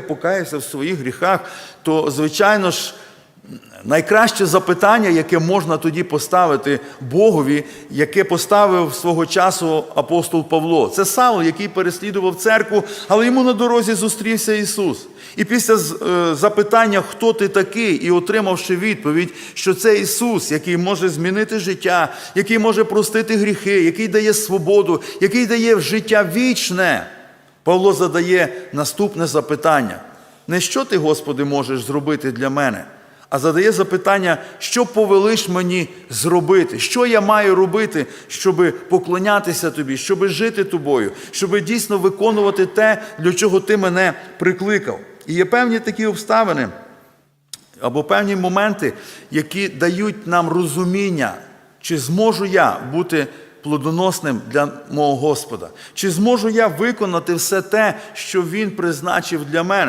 я покаявся в своїх гріхах, то, звичайно ж, найкраще запитання, яке можна тоді поставити Богові, яке поставив свого часу апостол Павло. Це Савл, який переслідував церкву, але йому на дорозі зустрівся Ісус. І після е, запитання, хто ти такий, і отримавши відповідь, що це Ісус, який може змінити життя, який може простити гріхи, який дає свободу, який дає життя вічне, Павло задає наступне запитання: не що ти, Господи, можеш зробити для мене, а задає запитання, що повелиш мені зробити, що я маю робити, щоб поклонятися тобі, щоб жити тобою, щоб дійсно виконувати те, для чого ти мене прикликав. І є певні такі обставини або певні моменти, які дають нам розуміння, чи зможу я бути плодоносним для мого Господа, чи зможу я виконати все те, що Він призначив для мене.